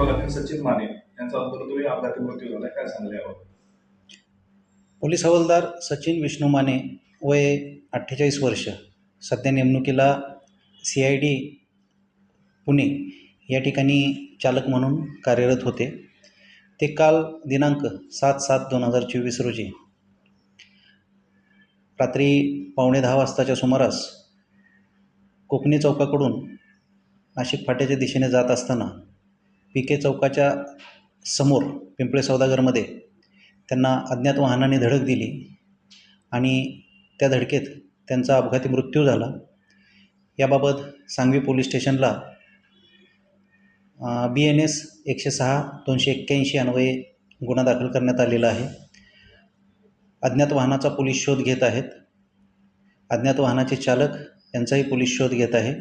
विभागातील सचिन माने यांचा दुर्दैवी अपघाती मृत्यू झाला काय सांगले यावर पोलीस हवालदार सचिन विष्णू माने वय अठ्ठेचाळीस वर्ष सध्या नेमणुकीला सी आय डी पुणे या ठिकाणी चालक म्हणून कार्यरत होते. ते काल दिनांक सात सात दोन हजार चोवीस रोजी रात्री पावणे दहा वाजताच्या सुमारास कोकणी चौकाकडून नाशिक फाट्याच्या दिशेने जात असताना पी के चौकाच्या समोर पिंपळे सौदागरमध्ये त्यांना अज्ञात वाहनाने धडक दिली आणि त्या धडकेत त्यांचा अपघाती मृत्यू झाला. याबाबत सांगवी पोलीस स्टेशनला बी एन एस एकशे सहा दोनशे एक्क्याऐंशी अन्वये गुन्हा दाखल करण्यात आलेला आहे. अज्ञात वाहनाचा पोलीस शोध घेत आहेत. अज्ञात वाहनाचे चालक यांचाही पोलीस शोध घेत आहे.